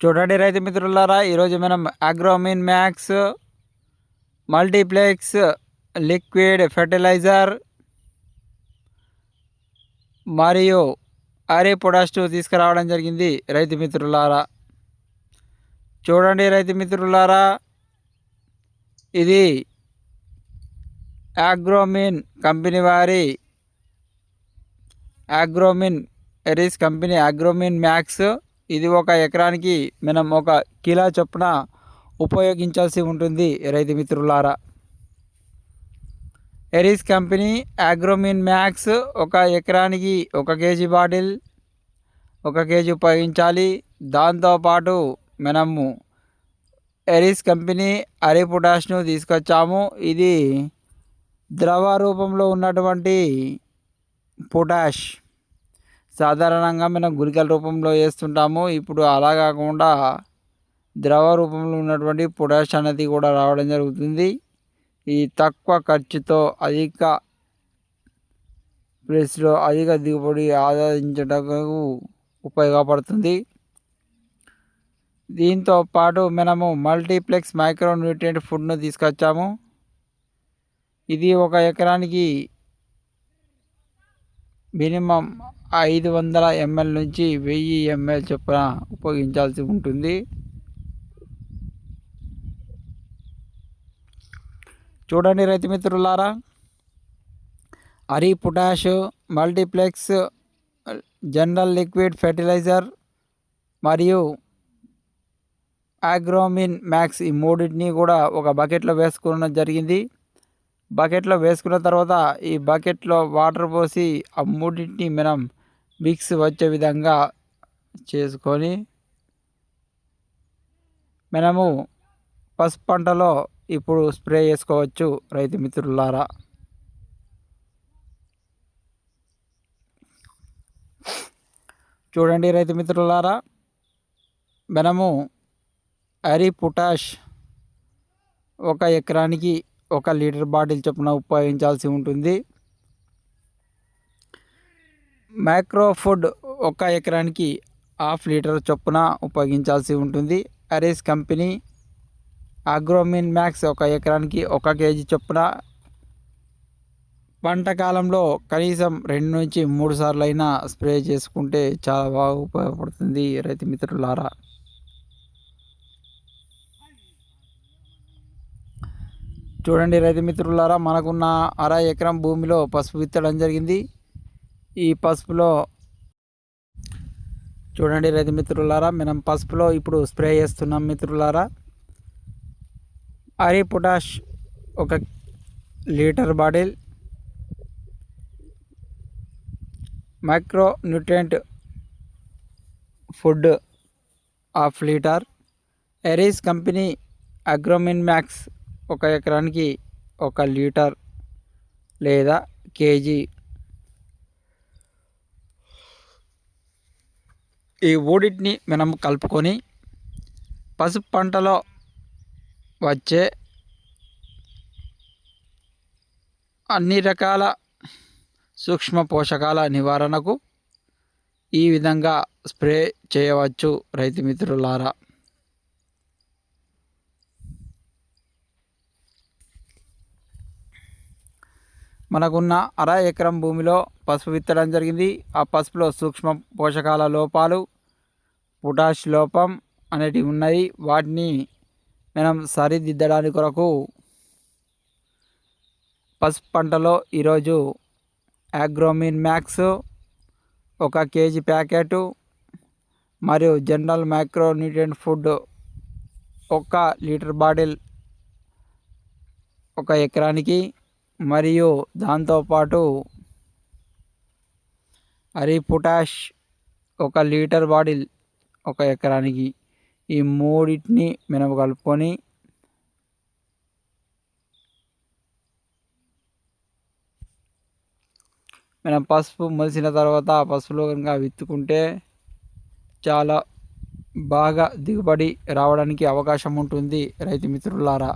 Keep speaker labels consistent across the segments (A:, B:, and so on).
A: చూడండి రైతు మిత్రులారా ఈరోజు మనం Agromin Max Multiplex liquid fertiliser మరియు అరే పొడాస్టు తీసుకురావడం జరిగింది రైతు మిత్రులారా. చూడండి రైతు మిత్రులారా ఇది అగ్రోమిన్ కంపెనీ వారి Agromin Aries company Agromin max ఇది ఒక ఎకరానికి మనం ఒక కిలో చొప్పున ఉపయోగించాల్సి ఉంటుంది రైతు మిత్రులారా. ఎరీస్ కంపెనీ అగ్రోమిన్ మ్యాక్స్ ఒక ఎకరానికి ఒక కేజీ బాటిల్ ఒక కేజీ ఉపయోగించాలి. దాంతోపాటు మనము ఎరీస్ కంపెనీ అరి పొటాష్ను తీసుకొచ్చాము. ఇది ద్రవ రూపంలో ఉన్నటువంటి పొటాష్. సాధారణంగా మనం గుళికల రూపంలో వేస్తుంటాము. ఇప్పుడు అలా కాకుండా ద్రవ రూపంలో ఉన్నటువంటి పొటాష్ అనేది కూడా రావడం జరుగుతుంది. ఈ తక్కువ ఖర్చుతో అధిక ప్లేస్లో అధిక దిగుబడి ఆదాయించటకు ఉపయోగపడుతుంది. దీంతో పాటు మనము మల్టీప్లెక్స్ మైక్రో న్యూట్రియంట్ ఫుడ్ను తీసుకొచ్చాము. ఇది ఒక ఎకరానికి మినిమం ఐదు వందల ఎంఎల్ నుంచి వెయ్యి ఎంఎల్ చొప్పున ఉపయోగించాల్సి ఉంటుంది. చూడండి రైతు మిత్రులారా Aries potash Multiplex general liquid fertiliser మరియు ఆగ్రోమిన్ మ్యాక్స్ ఈ మూడింటిని కూడా ఒక బకెట్లో వేసుకోవడం జరిగింది. బకెట్లో వేసుకున్న తర్వాత ఈ బకెట్లో వాటర్ పోసి ఆ మూడింటిని మనం మిక్స్ వచ్చే విధంగా చేసుకొని మనము పసుపు పంటలో ఇప్పుడు స్ప్రే చేసుకోవచ్చు రైతు మిత్రులారా. చూడండి రైతు మిత్రులారా మనము అరి పొటాష్ ఒక ఎకరానికి ఒక లీటర్ బాటిల్ చొప్పున ఉపయోగించాల్సి ఉంటుంది. మైక్రో ఫుడ్ ఒక ఎకరానికి హాఫ్ లీటర్ చొప్పున ఉపయోగించాల్సి ఉంటుంది. అరేస్ కంపెనీ అగ్రోమిన్ మ్యాక్స్ ఒక ఎకరానికి ఒక కేజీ చొప్పున పంట కాలంలో కనీసం రెండు నుంచి మూడు సార్లు అయినా స్ప్రే చేసుకుంటే చాలా బాగా ఉపయోగపడుతుంది రైతు మిత్రులారా. చూడండి రైతు మిత్రులారా మనకున్న అర ఎకరం భూమిలో పసుపు విత్తడం జరిగింది. ఈ పసుపులో చూడండి రైతు మిత్రులారా మనం పసుపులో ఇప్పుడు స్ప్రే చేస్తున్నాం మిత్రులారా. అరి పొటాష్ ఒక litre bottle micro nutrient food half litre. Aries company Agromin Max ఒక ఎకరానికి ఒక లీటర్ లేదా కేజీ ఈ ఊడిటిని మనం కలుపుకొని పసుపు పంటలో వచ్చే అన్ని రకాల సూక్ష్మ పోషకాల నివారణకు ఈ విధంగా స్ప్రే చేయవచ్చు రైతు మిత్రులారా. మనకున్న అర ఎకరం భూమిలో పసుపు విత్తడం జరిగింది. ఆ పసుపులో సూక్ష్మ పోషకాల లోపాలు పొటాష్ లోపం అనేటివి ఉన్నాయి. వాటిని మనం సరిదిద్దడానికి కొరకు పసుపు పంటలో ఈరోజు యాగ్రోమిన్ మ్యాక్స్ ఒక కేజీ ప్యాకెట్ మరియు జనరల్ మైక్రో న్యూట్రియంట్ ఫుడ్ ఒక లీటర్ బాటిల్ ఒక ఎకరానికి మరియు దాంతోపాటు హరి పొటాష్ ఒక లీటర్ బాటిల్ ఒక ఎకరానికి ఈ మూడింటిని మినప కలుపుకొని మనం పసుపు మొలిసిన తర్వాత ఆ పసుపులో కనుక విత్తుకుంటే చాలా బాగా దిగుబడి రావడానికి అవకాశం ఉంటుంది రైతు మిత్రులారా.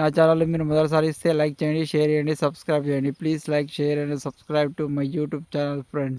A: నా ఛానల్ మీరు మొదటిసారి ఇస్తే లైక్ చేయండి షేర్ చేయండి సబ్స్క్రైబ్ చేయండి. Please like share and subscribe to my YouTube channel friends.